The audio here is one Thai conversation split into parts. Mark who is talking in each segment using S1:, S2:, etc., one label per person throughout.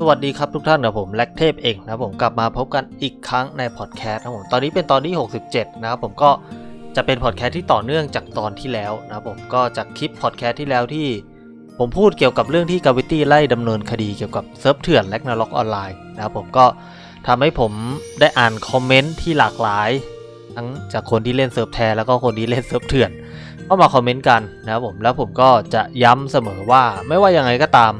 S1: สวัสดีครับทุกท่านนะผมแล็กเทพเองนะผมกลับมาพบกันอีกครั้งในพอดแคสต์นะผมตอนนี้เป็นตอนที่ 67 นะครับผมก็จะเป็นพอดแคสต์ที่ต่อเนื่องจากตอนที่แล้วนะผมก็จากคลิปพอดแคสต์ที่แล้วที่ ผมพูดเกี่ยวกับเรื่องที่กาวิตี้ไล่ดำเนินคดีเกี่ยวกับเซิร์ฟเถื่อนและนาล็อกออนไลน์นะครับผมก็ทำให้ผมได้อ่านคอมเมนต์ที่หลากหลาย ทั้งจากคนที่เล่นเซิร์ฟแท้แล้วก็คนที่เล่นเซิร์ฟเถื่อนก็มาคอมเมนต์กันนะครับผมแล้วผมก็จะย้ำเสมอว่าไม่ว่ายังไงก็ตาม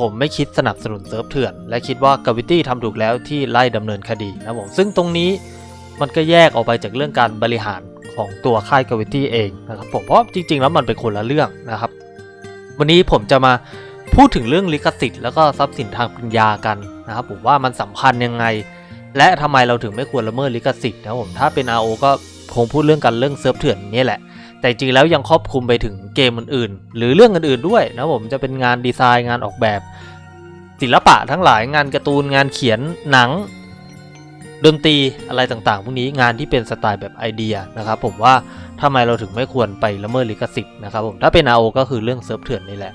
S1: ผมไม่คิดสนับสนุนเซิร์ฟเถื่อน และคิดว่ากาวิตี้ทำถูกแล้วที่ไล่ดำเนินคดีนะผมซึ่งตรงนี้มันก็แยกออกไปจากเรื่องการบริหารของตัวค่ายกาวิตี้เองนะครับผมเพราะจริง ๆ แล้วมันเป็นคนละเรื่องนะครับ วันนี้ผมจะมาพูดถึงเรื่องลิขสิทธิ์แล้วก็ทรัพย์สินทางปัญญากันนะครับผมว่ามันสัมพันธ์ยังไง และทำไมเราถึงไม่ควรละเมิดลิขสิทธิ์นะผมถ้าเป็น RO ก็คงพูดเรื่องกันเรื่องเซิร์ฟเถื่อนนี่แหละ แต่จริงแล้วยังครอบคลุมไปถึงเกมอื่นๆ หรือเรื่องอื่นๆด้วยนะผมจะเป็นงานดีไซน์งานออกแบบ ศิลปะทั้งหลายงานการ์ตูนงานเขียนหนัง ดนตรีอะไรต่างๆพวกนี้งานที่เป็นสไตล์แบบไอเดียนะครับผมว่าทำไมเราถึงไม่ควรไปละเมิดลิขสิทธิ์นะครับผมถ้าเป็น RO ก็คือเรื่องเซิร์ฟเถื่อนนี่แหละ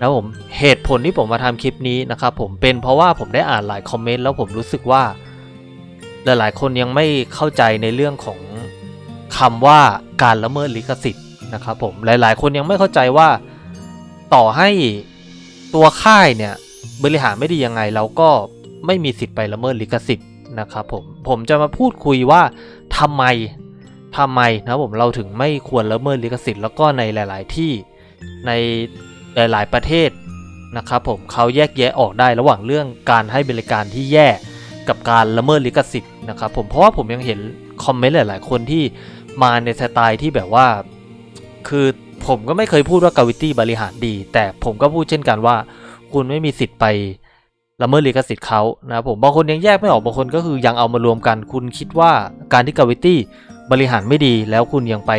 S1: นะผมเหตุผลที่ผมมาทำคลิปนี้นะครับผมเป็นเพราะว่าผมได้อ่านหลายคอมเมนต์แล้วผมรู้สึกว่า หลายๆ คนยังไม่เข้าใจในเรื่องของคำว่าการละเมิดลิขสิทธิ์นะครับผมหลายๆ คนยังไม่เข้าใจว่าต่อให้ตัวค่ายเนี่ย บริหารไม่ดียังไงเราก็ไม่มีสิทธิ์ไปละเมิดลิขสิทธิ์นะครับผมผมจะมาพูดคุยว่าทำไมทำไมนะผมเราถึงไม่ควรละเมิดลิขสิทธิ์แล้วก็ในหลาย ๆ ที่ในหลาย ๆ ประเทศนะครับผมเขาแยกแยะออกได้ระหว่างเรื่องการให้บริการที่แย่กับการละเมิดลิขสิทธิ์นะครับผมเพราะว่าผมยังเห็นคอมเมนต์หลาย ๆ คนที่มาในสไตล์ที่แบบว่า คือผมก็ไม่เคยพูดว่ากาวิตี้บริหารดี แต่ผมก็พูดเช่นกันว่า คุณไม่มีสิทธิ์ไปละเมิดลิขสิทธิ์เขานะครับผมบางคนยังแยกไม่ออกบางคนก็คือยังเอามารวมกัน คุณคิดว่าการที่กาวิตี้บริหารไม่ดีแล้วคุณยังไป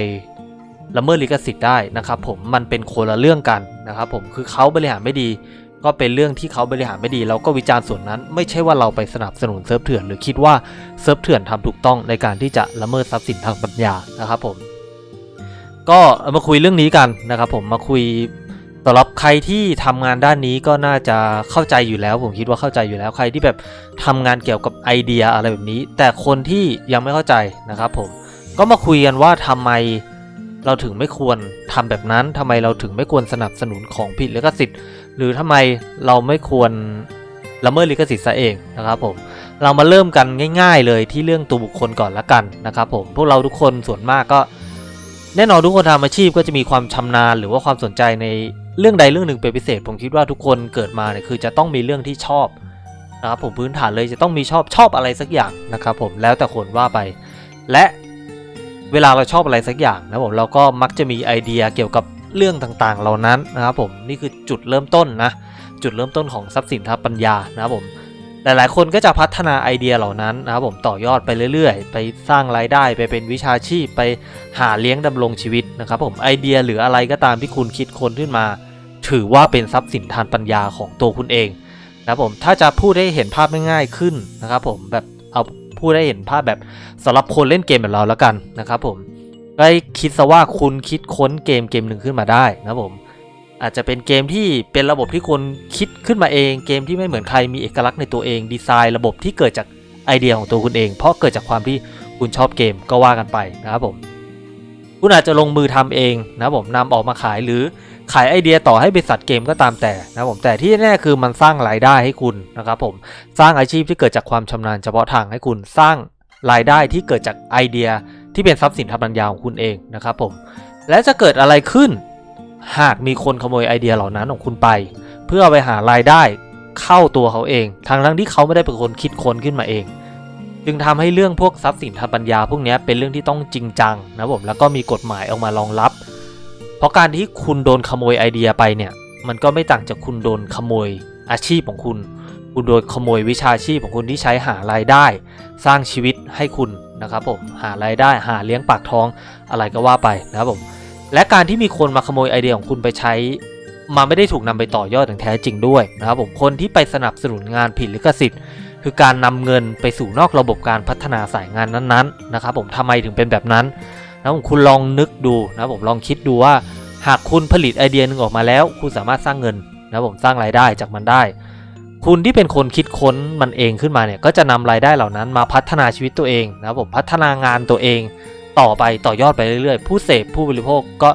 S1: ละเมิดลิขสิทธิ์ได้นะครับผมมันเป็นคนละเรื่องกันนะครับผมคือเขาบริหารไม่ดี ก็เป็นเรื่องที่เขาบริหารไม่ดี เราก็วิจารณ์ส่วนนั้น ไม่ใช่ว่าเราไปสนับสนุนเซิร์ฟเถื่อนหรือคิดว่าเซิร์ฟเถื่อนทำถูกต้องในการที่จะละเมิดทรัพย์สินทางปัญญานะครับผมก็มาคุยเรื่องนี้กันนะครับผมมาคุย สำหรับใครที่ทำงานด้านนี้ก็น่าจะเข้าใจอยู่แล้ว ผมคิดว่าเข้าใจอยู่แล้วใครที่แบบทำงานเกี่ยวกับไอเดียอะไรแบบนี้ แต่คนที่ยังไม่เข้าใจนะครับผมก็มาคุยกันว่าทำไมเราถึงไม่ควรทำแบบนั้นทำไมเราถึงไม่ควรสนับสนุนของผิดลิขสิทธิ์ หรือทำไมเราไม่ควรละเมิดลิขสิทธิ์ซะเองนะครับผมเรามาเริ่มกันง่าย ๆ เลยที่เรื่องตัวบุคคลก่อนละกันนะครับผมพวกเราทุกคนส่วนมากก็ แน่นอนทุกคนทำอาชีพก็จะมีความชำนาญ หรือว่าความสนใจใน เรื่องใดเรื่องหนึ่งเป็นพิเศษ ผมคิดว่าทุกคนเกิดมาเนี่ยคือจะต้องมีเรื่องที่ชอบนะครับผมพื้นฐานเลยจะต้องมีชอบชอบอะไรสักอย่างนะครับผมแล้วแต่คนว่าไป และเวลาเราชอบอะไรสักอย่างนะผมเราก็มักจะมีไอเดียเกี่ยวกับเรื่องต่างๆ เหล่านั้นนะครับผมนี่คือจุดเริ่มต้นนะจุดเริ่มต้นของทรัพย์สินทางปัญญานะครับผมหลายๆ คนก็จะพัฒนาไอเดียเหล่านั้นนะครับผมต่อยอดไปเรื่อยๆ ไปสร้างรายได้ไปเป็นวิชาชีพไปหาเลี้ยงดำรงชีวิตนะครับผมไอเดียหรืออะไรก็ตามที่คุณคิดคนขึ้นมา ถือว่าเป็นทรัพย์สินทางปัญญาของตัวคุณเองนะครับผมถ้าจะพูดให้เห็นภาพง่ายๆขึ้นนะครับผมแบบเอาพูดให้เห็นภาพแบบสำหรับคนเล่นเกมแบบเราแล้วกันนะครับผมได้คิดซะว่าคุณคิดค้นเกมเกมหนึ่งขึ้นมาได้นะครับผมอาจจะเป็นเกมที่เป็นระบบที่คนคิดขึ้นมาเอง เกมที่ไม่เหมือนใครมีเอกลักษณ์ในตัวเองดีไซน์ระบบที่เกิดจากไอเดียของตัวคุณเอง เพราะเกิดจากความที่คุณชอบเกมก็ว่ากันไปนะครับผมคุณอาจจะลงมือทำเองนะครับผมนำออกมาขายหรือ ขายไอเดียต่อให้บริษัทเกมก็ตามแต่นะครับผมแต่ที่แน่คือมันสร้างรายได้ให้คุณนะครับผมสร้างอาชีพที่เกิดจากความชำนาญเฉพาะทางให้คุณสร้างรายได้ที่เกิดจากไอเดียที่เป็นทรัพย์สินทางปัญญาของคุณเองนะครับผมและจะเกิดอะไรขึ้น หากมีคนขโมยไอเดียเหล่านั้นของคุณไป เพื่อไปหารายได้เข้าตัวเขาเองทั้งทั้งที่เขาไม่ได้เป็นคนคิดค้นขึ้นมาเอง จึงทำให้เรื่องพวกทรัพย์สินทางปัญญา พวกนี้เป็นเรื่องที่ต้องจริงจังนะผมแล้วก็มีกฎหมายออกมารองรับ เพราะการที่คุณโดนขโมยไอเดียไปเนี่ย มันก็ไม่ต่างจากคุณโดนขโมยอาชีพของคุณ คุณโดนขโมยวิชาชีพของคุณที่ใช้หารายได้ สร้างชีวิตให้คุณนะครับผม หารายได้หาเลี้ยงปากท้องอะไรก็ว่าไปนะครับผม และการที่มีคนมาขโมยไอเดียของคุณไปใช้มันไม่ได้ถูกนำไปต่อยอดอย่างแท้จริงด้วยนะครับผม คนที่ไปสนับสนุนงานผิดลิขสิทธิ์ คือการนำเงินไปสู่นอกระบบการพัฒนาสายงานนั้นๆนะครับผมทำไมถึงเป็นแบบนั้น นะผมคุณลองนึกดูนะผมลองคิดดูว่า หากคุณผลิตไอเดียหนึ่งออกมาแล้ว คุณสามารถสร้างเงินนะผมสร้างรายได้จากมันได้ คุณที่เป็นคนคิดค้นมันเองขึ้นมาเนี่ยก็จะนำรายได้เหล่านั้นมาพัฒนาชีวิตตัวเองนะผมพัฒนางานตัวเอง ต่อไปต่อยอดไปเรื่อยๆ ผู้เสพผู้บริโภคก็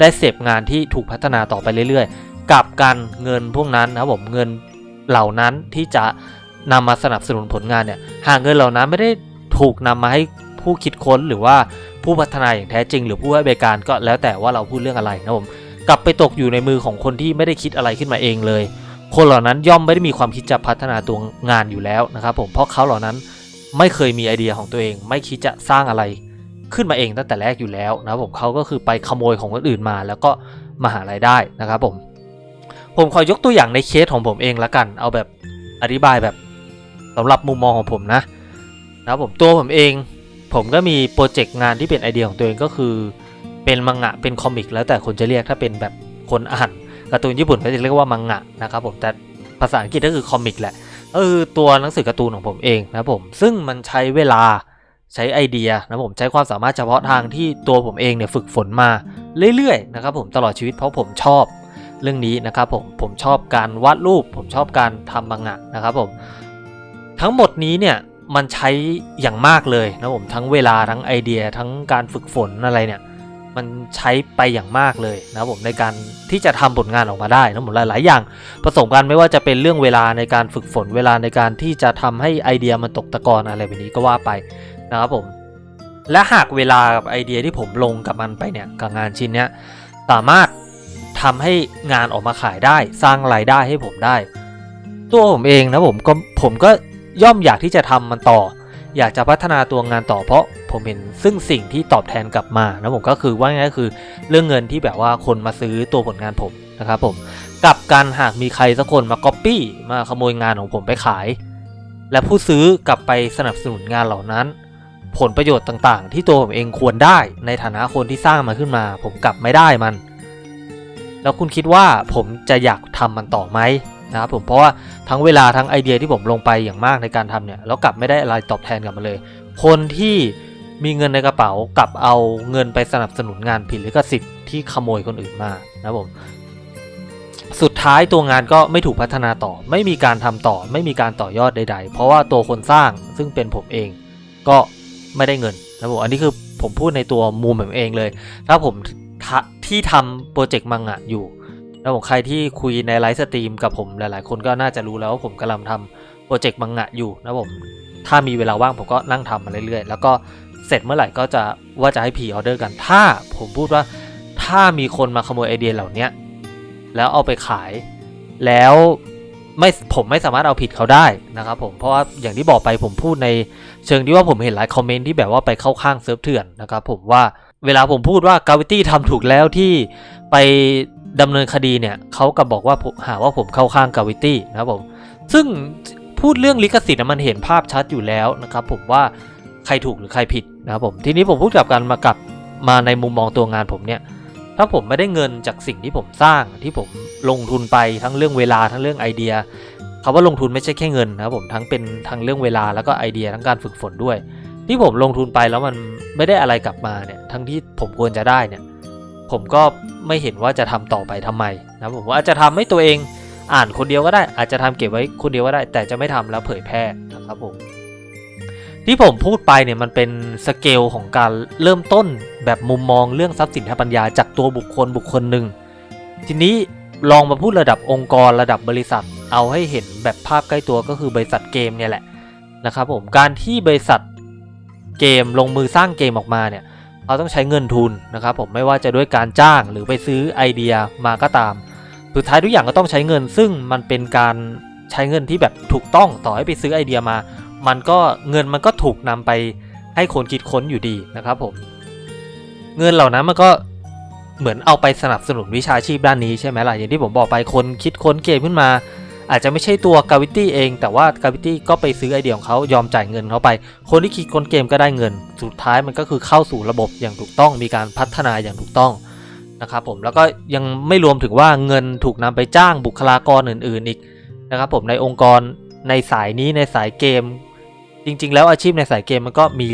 S1: ได้เสพงานที่ถูกพัฒนาต่อไปเรื่อยๆ กับการเงินพวกนั้นนะผมเงินเหล่านั้นที่จะนำมาสนับสนุนผลงานเนี่ยหากเงินเหล่านั้นไม่ได้ถูกนำมาให้ผู้คิดค้นหรือว่า ผู้พัฒนาอย่างแท้จริง หรือผู้ให้บริการก็แล้วแต่ว่าเราพูดเรื่องอะไรนะผมกลับไปตกอยู่ในมือของคนที่ไม่ได้คิดอะไรขึ้นมาเองเลย คนเหล่านั้นย่อมไม่ได้มีความคิดจะพัฒนาตัวงานอยู่แล้วนะครับผมเพราะเขาเหล่านั้นไม่เคยมีไอเดียของตัวเอง ไม่คิดจะสร้างอะไรขึ้นมาเองตั้งแต่แรกอยู่แล้วนะครับผมเขาก็คือไปขโมยของคนอื่นมา แล้วก็มาหารายได้นะครับผมผมขอยกตัวอย่างในเคสของผมเองละกัน เอาแบบอธิบายแบบสำหรับมุมมองของผมนะนะครับผมตัวผมเอง ผมก็มีโปรเจกต์งานที่เป็นไอเดียของตัวเองก็คือ เป็นมังงะเป็นคอมิก แล้วแต่คนจะเรียกถ้าเป็นแบบคนอ่านการ์ตูนญี่ปุ่นเขาจะเรียกว่ามังงะนะครับผมแต่ภาษาอังกฤษก็คือคอมิกแหละก็คือตัวหนังสือการ์ตูนของผมเองนะครับผมซึ่งมันใช้เวลาใช้ไอเดียนะผมใช้ความสามารถเฉพาะทางที่ตัวผมเองเนี่ยฝึกฝนมาเรื่อยๆนะครับผมตลอดชีวิตเพราะผมชอบเรื่องนี้นะครับผมผมชอบการวาดรูป ผมชอบการทำมังงะนะครับผมทั้งหมดนี้เนี่ย มันใช้อย่างมากเลยนะผมทั้งเวลาทั้งไอเดียทั้งการฝึกฝนอะไรเนี่ยมันใช้ไปอย่างมากเลยนะผมในการที่จะทำผลงานออกมาได้นะผมหลาย ๆ อย่างผสมกันไม่ว่าจะเป็นเรื่องเวลาในการฝึกฝนเวลาในการที่จะทำให้ไอเดียมันตกตะกอนอะไรแบบนี้ก็ว่าไปนะครับผมและหากเวลากับไอเดียที่ผมลงกับมันไปเนี่ยกับงานชิ้นเนี้ยสามารถทำให้งานออกมาขายได้สร้างรายได้ให้ผมได้ ตัวผมเองนะผมก็ผมก็ ย่อมอยากที่จะทำมันต่อ อยากจะพัฒนาตัวงานต่อเพราะผมเห็นซึ่งสิ่งที่ตอบแทนกลับมานะผมก็คือว่าง่ายคือเรื่องเงินที่แบบว่าคนมาซื้อตัวผลงานผมนะครับผมกับการหากมีใครสักคนมาก๊อปปี้มาขโมยงานของผมไปขาย และผู้ซื้อกลับไปสนับสนุนงานเหล่านั้น ผลประโยชน์ต่างๆ ที่ตัวผมเองควรได้ในฐานะคนที่สร้างมาขึ้นมา ผมกลับไม่ได้มัน แล้วคุณคิดว่าผมจะอยากทำมันต่อไหม นะครับผมเพราะว่าทั้งเวลาทั้งไอเดียที่ผมลงไปอย่างมากในการทำเนี่ยแล้วกลับไม่ได้อะไรตอบแทนกลับมาเลย คนที่มีเงินในกระเป๋ากลับเอาเงินไปสนับสนุนงานผิดลิขสิทธิ์ที่ขโมยคนอื่นมานะครับผมสุดท้ายตัวงานก็ไม่ถูกพัฒนาต่อ ไม่มีการทำต่อ ไม่มีการต่อยอดใด ๆ เพราะว่าตัวคนสร้างซึ่งเป็นผมเองก็ไม่ได้เงินนะผมอันนี้คือผมพูดในตัวมุมผมเองเลย ถ้าผมที่ทำโปรเจกต์มังงะอยู่ แล้วผมใครที่คุยในไลฟ์สตรีมกับผมหลาย ๆ คนก็น่าจะรู้แล้วว่าผมกำลังทำโปรเจกต์มังงะอยู่นะผมถ้ามีเวลาว่างผมก็นั่งทำมาเรื่อย ๆ แล้วก็เสร็จเมื่อไหร่ก็จะว่าจะให้พีออเดอร์กัน ถ้าผมพูดว่าถ้ามีคนมาขโมยไอเดียเหล่านี้แล้วเอาไปขาย แล้วไม่ผมไม่สามารถเอาผิดเขาได้นะครับผมเพราะว่าอย่างที่บอกไปผมพูดในเชิงที่ว่าผมเห็นหลายคอมเมนต์ที่แบบว่าไปเข้าข้างเซิร์ฟเถื่อนนะครับผมว่าเวลาผมพูดว่ากาวิตี้ทำถูกแล้วที่ไป ดำเนินคดีเนี่ยเขาก็บอกว่าหาว่าผมเข้าข้างกาวิตี้นะครับผมซึ่งพูดเรื่องลิขสิทธิ์มันเห็นภาพชัดอยู่แล้วนะครับผมว่าใครถูกหรือใครผิดนะครับผมทีนี้ผมพูดกับกันมากับมาในมุมมองตัวงานผมเนี่ยถ้าผมไม่ได้เงินจากสิ่งที่ผมสร้างที่ผมลงทุนไปทั้งเรื่องเวลาทั้งเรื่องไอเดียคาว่าลงทุนไม่ใช่แค่เงินนะครับผมทั้งเป็นทั้งเรื่องเวลาแล้วก็ไอเดียทั้งการฝึกฝนด้วย ที่ผมลงทุนไปแล้วมันไม่ได้อะไรกลับมาเนี่ยทั้งที่ผมควรจะได้เนี่ย ผมก็ไม่เห็นว่าจะทำต่อไปทำไมนะผมว่าอาจจะทำให้ตัวเองอ่านคนเดียวก็ได้ อาจจะทำเก็บไว้คนเดียวก็ได้ แต่จะไม่ทำแล้วเผยแพร่นะครับผมที่ผมพูดไปเนี่ยมันเป็นสเกลของการเริ่มต้นแบบมุมมองเรื่องทรัพย์สินทางปัญญาจากตัวบุคคลบุคคลหนึ่งทีนี้ลองมาพูดระดับองค์กรระดับบริษัท เอาให้เห็นแบบภาพใกล้ตัวก็คือบริษัทเกมเนี่ยแหละนะครับผมการที่บริษัทเกมลงมือสร้างเกมออกมาเนี่ย เขาต้องใช้เงินทุนนะครับผมไม่ว่าจะด้วยการจ้างหรือไปซื้อไอเดียมาก็ตาม สุดท้ายทุกอย่างก็ต้องใช้เงิน ซึ่งมันเป็นการใช้เงินที่แบบถูกต้องต่อให้ไปซื้อไอเดียมา มันก็เงินมันก็ถูกนำไปให้คนคิดค้นอยู่ดีนะครับผม เงินเหล่านั้นมันก็เหมือนเอาไปสนับสนุนวิชาชีพด้านนี้ใช่ไหมล่ะอย่างที่ผมบอกไปคนคิดค้นเกมขึ้นมา อาจจะไม่ใช่ตัวกาวิตี้เอง แต่ว่ากาวิตี้ก็ไปซื้อไอเดียของเขายอมจ่ายเงินเขาไป คนที่คิดคนเกมก็ได้เงิน สุดท้ายมันก็คือเข้าสู่ระบบอย่างถูกต้อง มีการพัฒนาอย่างถูกต้องนะครับผมแล้วก็ยังไม่รวมถึงว่าเงินถูกนำไปจ้างบุคลากรอื่น ๆอีกนะครับผมในองค์กรในสายนี้ในสายเกม จริง ๆ แล้วอาชีพในสายเกมมันก็มี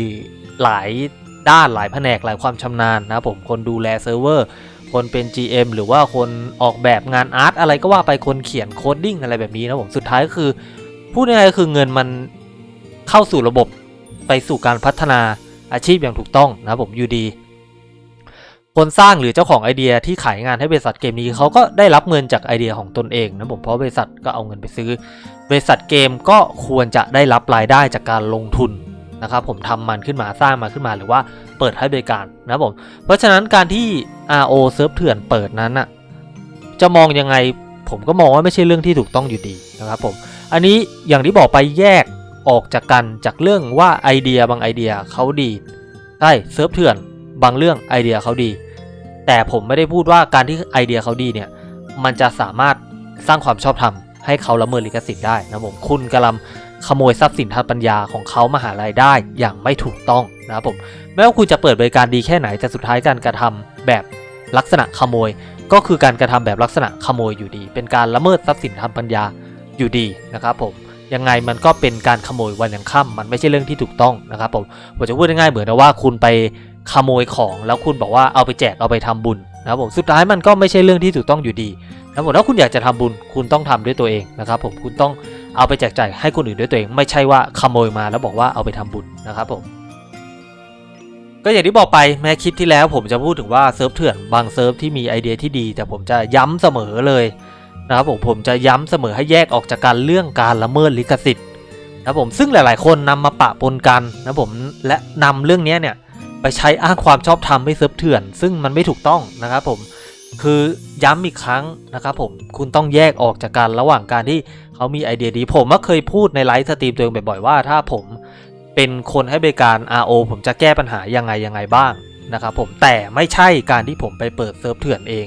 S1: หลายด้านหลายแผนกหลายความชำนาญนะครับผมคนดูแลเซิร์ฟเวอร์ คนเป็น GM หรือว่าคนออกแบบงานอาร์ตอะไรก็ว่าไปคนเขียนโคดดิ้งอะไรแบบนี้นะผมสุดท้ายก็คือพูดง่ายๆคือเงินมันเข้าสู่ระบบไปสู่การพัฒนาอาชีพอย่างถูกต้องนะผมอยู่ดี คนสร้างหรือเจ้าของไอเดียที่ขายงานให้บริษัทเกมนี้เขาก็ได้รับเงินจากไอเดียของตนเองนะผมเพราะบริษัทก็เอาเงินไปซื้อ บริษัทเกมก็ควรจะได้รับรายได้จากการลงทุน นะครับผมทำมันขึ้นมาสร้างมันขึ้นมาหรือว่าเปิดให้บริการนะผมเพราะฉะนั้นการที่ RO เซิร์ฟเถื่อนเปิดนั้นน่ะจะมองยังไงผมก็มองว่าไม่ใช่เรื่องที่ถูกต้องอยู่ดีนะครับผมอันนี้อย่างที่บอกไปแยกออกจากกันจากเรื่องว่าไอเดียบางไอเดียเขาดีใช่เซิร์ฟเถื่อนบางเรื่องไอเดียเขาดี แต่ผมไม่ได้พูดว่าการที่ไอเดียเขาดีเนี่ยมันจะสามารถสร้างความชอบธรรมให้เขาละเมิดลิขสิทธิ์ได้นะผมคุณกำลัง ขโมยทรัพย์สินทางปัญญาของเขามาหารายได้อย่างไม่ถูกต้องนะครับผมแม้ว่าคุณจะเปิดบริการดีแค่ไหนแต่สุดท้ายการกระทำแบบลักษณะขโมย ก็คือการกระทำแบบลักษณะขโมยอยู่ดี เป็นการละเมิดทรัพย์สินทางปัญญาอยู่ดีนะครับผมยังไงมันก็เป็นการขโมยวันยังค่ำมันไม่ใช่เรื่องที่ถูกต้องนะครับผมผมจะพูดง่ายๆเหมือนว่าคุณไปขโมยของแล้วคุณบอกว่าเอาไปแจกเอาไปทำบุญนะครับผมสุดท้ายมันก็ไม่ใช่เรื่องที่ถูกต้องอยู่ดีนะครับผมถ้าคุณอยากจะทำบุญคุณต้องทำด้วยตัวเองนะครับผมคุณต้อง เอาไปแจกจ่ายให้คนอื่นด้วยตัวเอง ไม่ใช่ว่าขโมยมาแล้วบอกว่าเอาไปทำบุญนะครับผมก็อย่างที่บอกไปแม้คลิปที่แล้วผมจะพูดถึงว่าเซิร์ฟเถื่อนบางเซิร์ฟที่มีไอเดียที่ดี แต่ผมจะย้ำเสมอเลยนะครับผมผมจะย้ำเสมอให้แยกออกจากการเรื่องการละเมิดลิขสิทธิ์นะครับผมซึ่งหลาย ๆ คนนำมาปะปนกันนะผมและนำเรื่องนี้เนี่ยไปใช้อ้างความชอบธรรมให้เซิร์ฟเถื่อน ซึ่งมันไม่ถูกต้องนะครับผม คือย้ำอีกครั้งนะครับผมคุณต้องแยกออกจากกันระหว่างการที่เขามีไอเดียดี ผมก็เคยพูดในไลฟ์สตรีมตัวเองบ่อยๆว่าถ้าผมเป็นคนให้บริการ RO ผมจะแก้ปัญหายังไงยังไงบ้างนะครับผมแต่ไม่ใช่การที่ผมไปเปิดเซิร์ฟเถื่อนเอง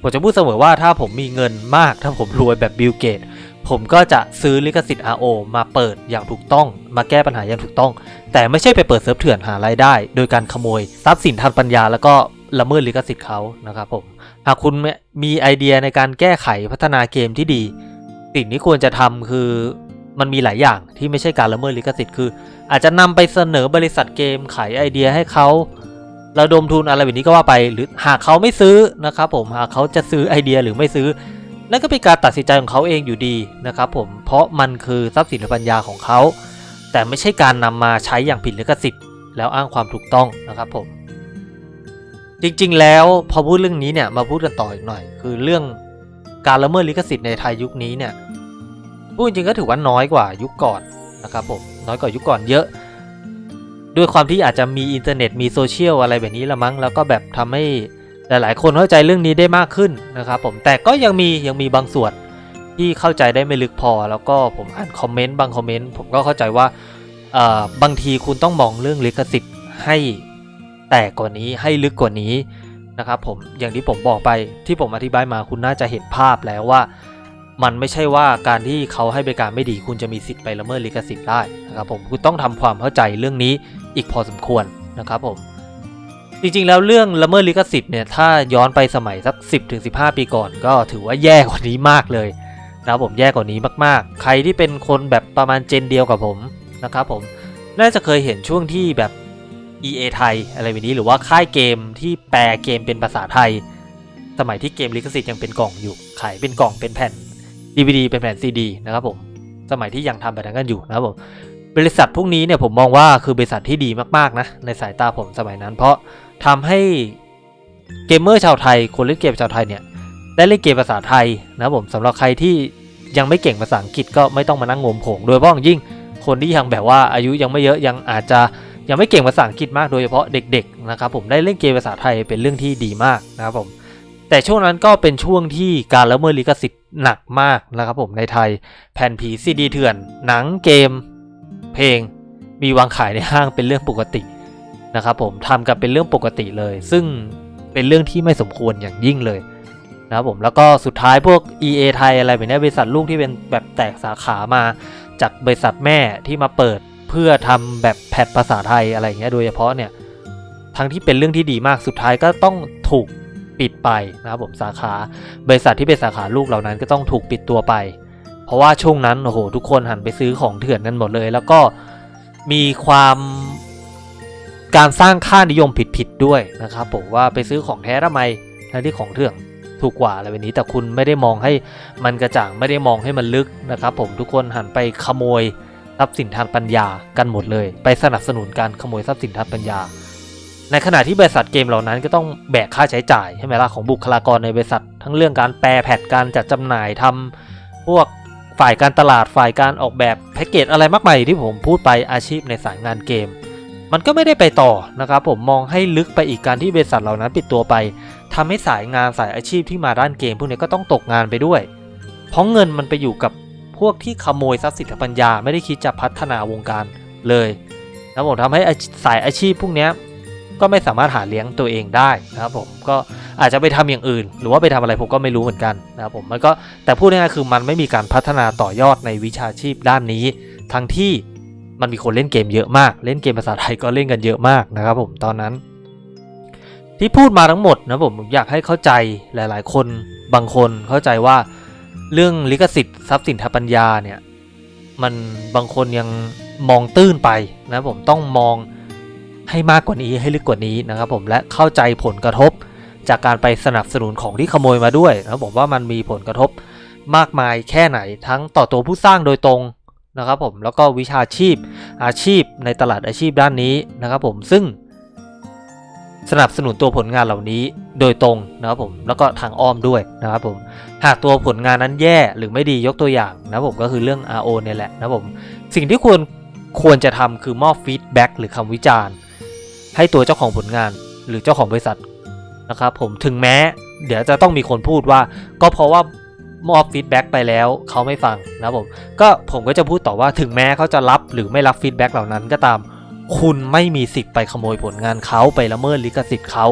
S1: ผมจะพูดเสมอว่าถ้าผมมีเงินมาก ถ้าผมรวยแบบบิลเกตผมก็จะซื้อลิขสิทธิ์ RO มาเปิดอย่างถูกต้อง มาแก้ปัญหาอย่างถูกต้อง แต่ไม่ใช่ไปเปิดเซิร์ฟเถื่อนหารายได้ โดยการขโมยทรัพย์สินทางปัญญาแล้วก็ละเมิดลิขสิทธิ์เขานะครับผม หากคุณมีไอเดียในการแก้ไขพัฒนาเกมที่ดี สิ่งที่ควรจะทำคือมันมีหลายอย่างที่ไม่ใช่การละเมิดลิขสิทธิ์คือ อาจจะนำไปเสนอบริษัทเกมขายไอเดียให้เขาระดมทุนอะไรแบบนี้ก็ว่าไปหรือหากเขาไม่ซื้อนะครับผมหากเขาจะซื้อไอเดียหรือไม่ซื้อ นั่นก็เป็นการตัดสินใจของเขาเองอยู่ดีนะครับผมเพราะมันคือทรัพย์สินทางปัญญาของเขา แต่ไม่ใช่การนำมาใช้อย่างผิดลิขสิทธิ์ แล้วอ้างความถูกต้องนะครับผม จริงๆ แล้วพอพูดเรื่องนี้เนี่ยมาพูดกันต่ออีกหน่อย คือเรื่องการละเมิดลิขสิทธิ์ในไทยยุคนี้เนี่ยพูดจริงๆก็ถือว่าน้อยกว่ายุคก่อนนะครับผมน้อยกว่ายุคก่อนเยอะ ด้วยความที่อาจจะมีอินเทอร์เน็ตมีโซเชียลอะไรแบบนี้ละมั้งแล้วก็แบบทำให้หลายๆ คนเข้าใจเรื่องนี้ได้มากขึ้นนะครับผมแต่ก็ยังมียังมีบางส่วนที่เข้าใจได้ไม่ลึกพอ แล้วก็ผมอ่านคอมเมนต์บางคอมเมนต์ผมก็เข้าใจว่าบางทีคุณต้องมองเรื่องลิขสิทธิ์ให้ ตกกว่านี้ให้ลึกกว่านี้นะครับผมอย่างที่ผมบอกไปที่ผมอธิบายมาคุณน่าจะเห็นภาพแล้วว่า มันไม่ใช่ว่าการที่เขาให้บริการไม่ดีคุณจะมีสิทธิ์ไปละเมิดลิขสิทธิ์ได้นะครับผมคุณต้องทำความเข้าใจเรื่องนี้อีกพอสมควรนะครับผมจริงๆแล้วเรื่องละเมิดลิขสิทธิ์เนี่ยถ้าย้อนไปสมัยสัก 10ถึง15 ปีก่อน ก็ถือว่าแย่กว่านี้มากเลยนะครับผมแย่กว่านี้มากๆ ใครที่เป็นคนแบบประมาณเจนเดียวกับผมนะครับผมน่าจะเคยเห็นช่วงที่แบบ EA ไทยอะไรแบบนี้หรือว่าค่ายเกมที่แปลเกมเป็นภาษาไทย สมัยที่เกมลิขสิทธิ์ยังเป็นกล่องอยู่ ขายเป็นกล่องเป็นแผ่น DVD เป็นแผ่น CD นะครับผม สมัยที่ยังทำแบบนั้นกันอยู่นะครับผมบริษัทพวกนี้เนี่ยผมมองว่าคือบริษัทที่ดีมากๆนะในสายตาผมสมัยนั้น เพราะทำให้เกมเมอร์ชาวไทยคนเล่นเกมชาวไทยเนี่ยได้เล่นเกมภาษาไทยนะครับผมสำหรับใครที่ยังไม่เก่งภาษาอังกฤษก็ไม่ต้องมานั่งงมผงโดยเฉพาะอย่างยิ่งคนที่ยังแบบว่าอายุยังไม่เยอะยังอาจจะ ยังไม่เก่งภาษาอังกฤษมากโดยเฉพาะเด็กๆนะครับผมได้เล่นเกมภาษาไทยเป็นเรื่องที่ดีมากนะครับผมแต่ช่วงนั้นก็เป็นช่วงที่การละเมิดลิขสิทธิ์หนักมากนะครับผมในไทยแผ่นผีซีดีเถื่อน หนังเกม เพลง มีวางขายในห้างเป็นเรื่องปกตินะครับผมทำกันเป็นเรื่องปกติเลย ซึ่งเป็นเรื่องที่ไม่สมควรอย่างยิ่งเลยนะครับผมแล้วก็สุดท้ายพวก EA ไทยอะไรแบบนี้บริษัทลูกที่เป็นแบบแตกสาขามาจากบริษัทแม่ที่มาเปิด พื่อทำแบบแพทภาษาไทยอะไรอย่างเงี้ยโดยเฉพาะเนี่ยทั้งที่เป็นเรื่องที่ดีมากสุดท้ายก็ต้องถูกปิดไปนะครับผมสาขาบริษัทที่เป็นสาขาลูกเหล่านั้นก็ต้องถูกปิดตัวไป เพราะว่าช่วงนั้นโอ้โหทุกคนหันไปซื้อของเถื่อนกันหมดเลย แล้วก็มีความการสร้างค่านิยมผิดๆด้วยนะครับผมว่าไปซื้อของแท้ทำไมทั้งที่ของเถื่อนถูกกว่าอะไรแบบนี้ แต่คุณไม่ได้มองให้มันกระจ่างไม่ได้มองให้มันลึกนะครับ ผมทุกคนหันไปขโมย ทรัพย์สินทางปัญญากันหมดเลย ไปสนับสนุนการขโมยทรัพย์สินทางปัญญา ในขณะที่บริษัทเกมเหล่านั้นก็ต้องแบกค่าใช้จ่ายใช่ไหมล่ะของบุคลากรในบริษัท ทั้งเรื่องการแปลแพทการจัดจำหน่ายทำพวกฝ่ายการตลาดฝ่ายการออกแบบแพ็กเกจอะไรมากมายที่ผมพูดไปอาชีพในสายงานเกม มันก็ไม่ได้ไปต่อนะครับผมมองให้ลึกไปอีกการที่บริษัทเหล่านั้นปิดตัวไปทำให้สายงานสายอาชีพที่มาด้านเกม พวกนี้ก็ต้องตกงานไปด้วย เพราะเงินมันไปอยู่กับ พวกที่ขโมยทรัพย์สินปัญญาไม่ได้คิดจะพัฒนาวงการเลยนะผมทำให้สายอาชีพพวกนี้ก็ไม่สามารถหาเลี้ยงตัวเองได้นะครับผมก็อาจจะไปทำอย่างอื่น หรือว่าไปทำอะไรผมก็ไม่รู้เหมือนกันนะครับผมมันก็แต่พูดง่ายๆคือมันไม่มีการพัฒนาต่อยอดในวิชาชีพด้านนี้ ทั้งที่มันมีคนเล่นเกมเยอะมาก เล่นเกมภาษาไทยก็เล่นกันเยอะมากนะครับผมตอนนั้น ที่พูดมาทั้งหมดนะผมอยากให้เข้าใจหลาย ๆ คนบางคนเข้าใจว่า เรื่องลิขสิทธิ์ทรัพย์สินทางปัญญาเนี่ยมันบางคนยังมองตื้นไปนะผมต้องมองให้มากกว่านี้ให้ลึกกว่านี้นะครับผมและเข้าใจผลกระทบจากการไปสนับสนุนของที่ขโมยมาด้วยนะผมว่ามันมีผลกระทบมากมายแค่ไหนทั้งต่อตัวผู้สร้างโดยตรงนะครับผมแล้วก็วิชาชีพอาชีพในตลาดอาชีพด้านนี้นะครับผมซึ่ง สนับสนุนตัวผลงานเหล่านี้โดยตรงนะครับผมแล้วก็ทางอ้อมด้วยนะครับผมหากตัวผลงานนั้นแย่หรือไม่ดียกตัวอย่างนะผมก็คือเรื่อง RO เนี่ยแหละนะผมสิ่งที่ควรควรจะทำคือมอบฟีดแบ็กหรือคำวิจารณ์ ให้ตัวเจ้าของผลงานหรือเจ้าของบริษัทนะครับผมถึงแม้ เดี๋ยวจะต้องมีคนพูดว่า ก็เพราะว่ามอบฟีดแบ็กไปแล้วเขาไม่ฟังนะผมก็ผมก็จะพูดต่อว่าถึงแม้เขาจะรับหรือไม่รับฟีดแบ็กเหล่านั้นก็ตาม คุณไม่มีสิทธิ์ไปขโมยผลงานเขาไปละเมิดลิขสิทธิ์เขา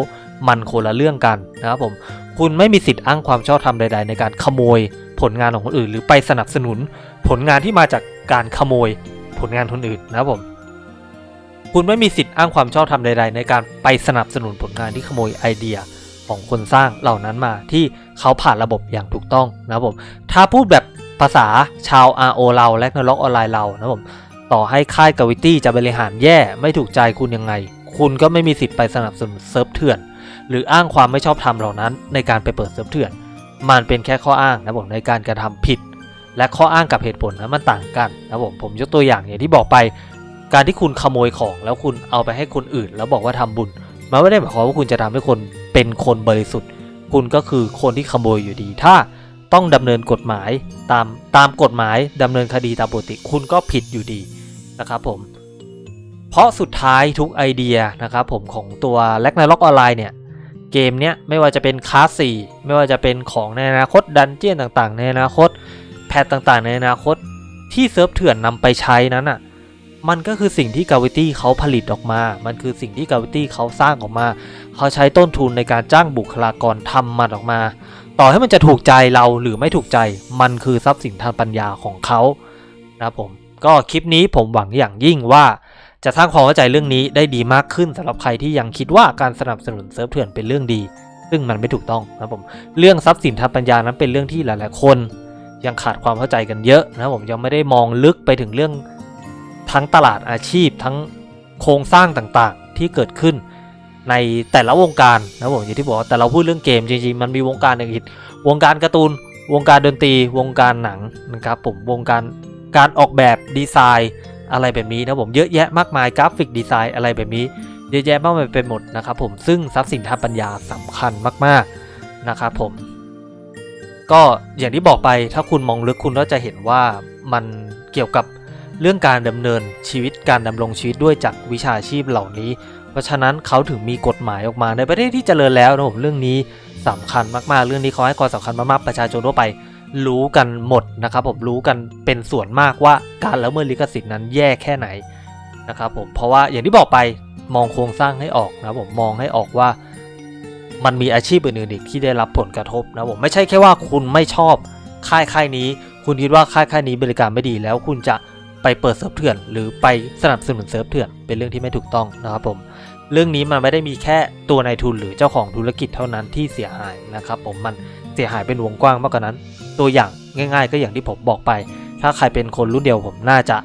S1: มันคนละเรื่องกันนะครับผม คุณไม่มีสิทธิ์อ้างความชอบธรรมใด ๆ ในการขโมยผลงานของคนอื่น หรือไปสนับสนุน ผลงานที่มาจากการขโมยผลงานคนอื่นนะครับผม คุณไม่มีสิทธิ์อ้างความชอบธรรมใด ๆ ในการไปสนับสนุนผลงานที่ขโมยไอเดียของคนสร้างเหล่านั้นมาที่เขาผ่านระบบอย่างถูกต้องนะครับผม ถ้าพูดแบบภาษาชาว RO เราและนล็อกออนไลน์เรานะครับผม ต่อให้ค่ายกาวิตี้จะบริหารแย่ไม่ถูกใจคุณยังไง คุณก็ไม่มีสิทธิ์ไปสนับสนุนเซิร์ฟเถื่อน หรืออ้างความไม่ชอบธรรมเหล่านั้น ในการไปเปิดเซิร์ฟเถื่อน มันเป็นแค่ข้ออ้างนะผมในการกระทำผิด และข้ออ้างกับเหตุผลนั้นมันต่างกันนะผมผมยกตัวอย่างอย่างที่บอกไป การที่คุณขโมยของแล้วคุณเอาไปให้คนอื่น แล้วบอกว่าทำบุญมันไม่ได้หมายความว่าคุณจะทำให้คนเป็นคนบริสุทธิ์ คุณก็คือคนที่ขโมยอยู่ดีถ้าต้องดำเนินกฎหมายตามตามกฎหมายดำเนินคดีตามปกติคุณก็ผิดอยู่ดี นะครับผม เพราะสุดท้ายทุกไอเดียนะครับผมของตัวแลกนาล็อกออนไลน์เนี่ยเกมเนี้ยไม่ว่าจะเป็นคลาสสี่ไม่ว่าจะเป็นของในอนาคตดันเจี้ยนต่างๆ ในอนาคต แพทต่างๆ ในอนาคตที่เซิร์ฟเถื่อนนำไปใช้นั้นอะมันก็คือสิ่งที่กาวิตี้เขาผลิตออกมา มันคือสิ่งที่กาวิตี้เขาสร้างออกมา เขาใช้ต้นทุนในการจ้างบุคลากรทำมันออกมา ต่อให้มันจะถูกใจเราหรือไม่ถูกใจ มันคือทรัพย์สินทางปัญญาของเขานะครับผม ก็คลิปนี้ผมหวังอย่างยิ่งว่าจะสร้างความเข้าใจเรื่องนี้ได้ดีมากขึ้นสำหรับใครที่ยังคิดว่าการสนับสนุนเซิร์ฟเถื่อนเป็นเรื่องดี ซึ่งมันไม่ถูกต้องนะผมเรื่องทรัพย์สินทางปัญญานั้นเป็นเรื่องที่หลาย ๆ คน ยังขาดความเข้าใจกันเยอะนะผมยังไม่ได้มองลึกไปถึงเรื่องทั้งตลาดอาชีพทั้งโครงสร้างต่างๆที่เกิดขึ้นในแต่ละวงการนะผมอย่างที่บอกแต่เราพูดเรื่องเกมจริงๆมันมีวงการอย่างอื่นวงการการ์ตูน วงการดนตรี วงการหนังนะครับผมวงการ การออกแบบดีไซน์อะไรแบบนี้นะผมเยอะแยะมากมายกราฟิกดีไซน์อะไรแบบนี้เยอะแยะมากมายไปหมดนะครับผมซึ่งทรัพย์สินทางปัญญาสำคัญมากๆนะครับผม ก็อย่างที่บอกไปถ้าคุณมองลึกคุณก็จะเห็นว่ามันเกี่ยวกับเรื่องการดำเนินชีวิตการดำรงชีวิตด้วยจากวิชาชีพเหล่านี้ เพราะฉะนั้นเขาถึงมีกฎหมายออกมาในประเทศที่เจริญแล้วนะผมเรื่องนี้สำคัญมากๆ เรื่องนี้เขาให้ความสำคัญมากๆประชาชนทั่วไป รู้กันหมดนะครับผมรู้กันเป็นส่วนมากว่าการละเมิดลิขสิทธิ์นั้นแย่แค่ไหนนะครับผมเพราะว่าอย่างที่บอกไปมองโครงสร้างให้ออกนะผมมองให้ออกว่า มันมีอาชีพอื่นๆอีกที่ได้รับผลกระทบนะผมไม่ใช่แค่ว่าคุณไม่ชอบค่ายค่ายนี้ คุณคิดว่าค่ายค่ายนี้บริการไม่ดีแล้วคุณจะไปเปิดเซิร์ฟเถื่อน หรือไปสนับสนุนเซิร์ฟเถื่อนเป็นเรื่องที่ไม่ถูกต้องนะครับผมเรื่องนี้มันไม่ได้มีแค่ตัวนายทุนหรือเจ้าของธุรกิจเท่านั้นที่เสียหายนะครับผมมันเสียหายเป็นวงกว้างมากกว่านั้น ตัวอย่างง่าย ๆ ก็อย่างที่ผมบอกไป ถ้าใครเป็นคนรุ่นเดียวผมน่าจะ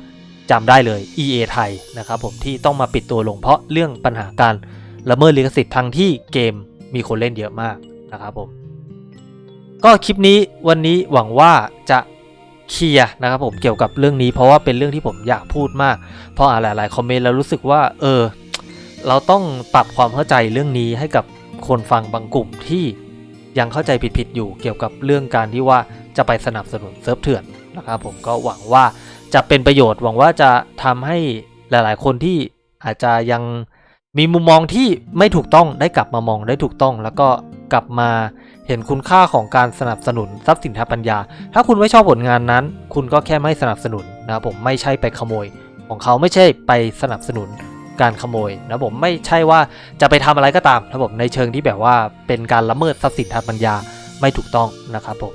S1: จำได้เลย EA ไทยนะครับผมที่ต้องมาปิดตัวลงเพราะเรื่องปัญหาการละเมิดลิขสิทธิ์ทั้งที่เกมมีคนเล่นเยอะมากนะครับผม ก็คลิปนี้วันนี้หวังว่าจะเคลียร์นะครับผมเกี่ยวกับเรื่องนี้เพราะว่าเป็นเรื่องที่ผมอยากพูดมาก เพราะหลายๆคอมเมนต์แล้วรู้สึกว่า เออ เราต้องปรับความเข้าใจเรื่องนี้ให้กับคนฟังบางกลุ่มที่ ยังเข้าใจผิดๆอยู่เกี่ยวกับเรื่องการที่ว่าจะไปสนับสนุนเซิร์ฟเถื่อนนะครับผมก็หวังว่าจะเป็นประโยชน์หวังว่าจะทำให้หลายๆ คนที่อาจจะยังมีมุมมองที่ไม่ถูกต้องได้กลับมามองได้ถูกต้อง แล้วก็กลับมาเห็นคุณค่าของการสนับสนุนทรัพย์สินทางปัญญา ถ้าคุณไม่ชอบผลงานนั้น คุณก็แค่ไม่สนับสนุนนะครับผมไม่ใช่ไปขโมย ของเขาไม่ใช่ไปสนับสนุน การขโมยนะผมไม่ใช่ว่าจะไปทำอะไรก็ตามนะผมในเชิงที่แบบว่าเป็นการละเมิดทรัพย์สินทางปัญญาไม่ถูกต้องนะครับผม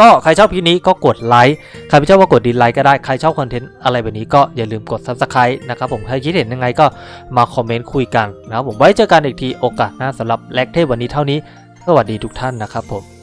S1: ก็ใครชอบคลิปนี้ก็กดไลค์ใครไม่ชอบก็กดดิสไลค์ก็ได้ใครชอบคอนเทนต์อะไรแบบนี้ก็อย่าลืมกด subscribe นะครับผมใครคิดเห็นยังไงก็มาคอมเมนต์คุยกันนะครับผมไว้เจอกันอีกทีโอกาสหน้าสำหรับแลกเทพวันนี้เท่านี้ สวัสดีทุกท่านนะครับผม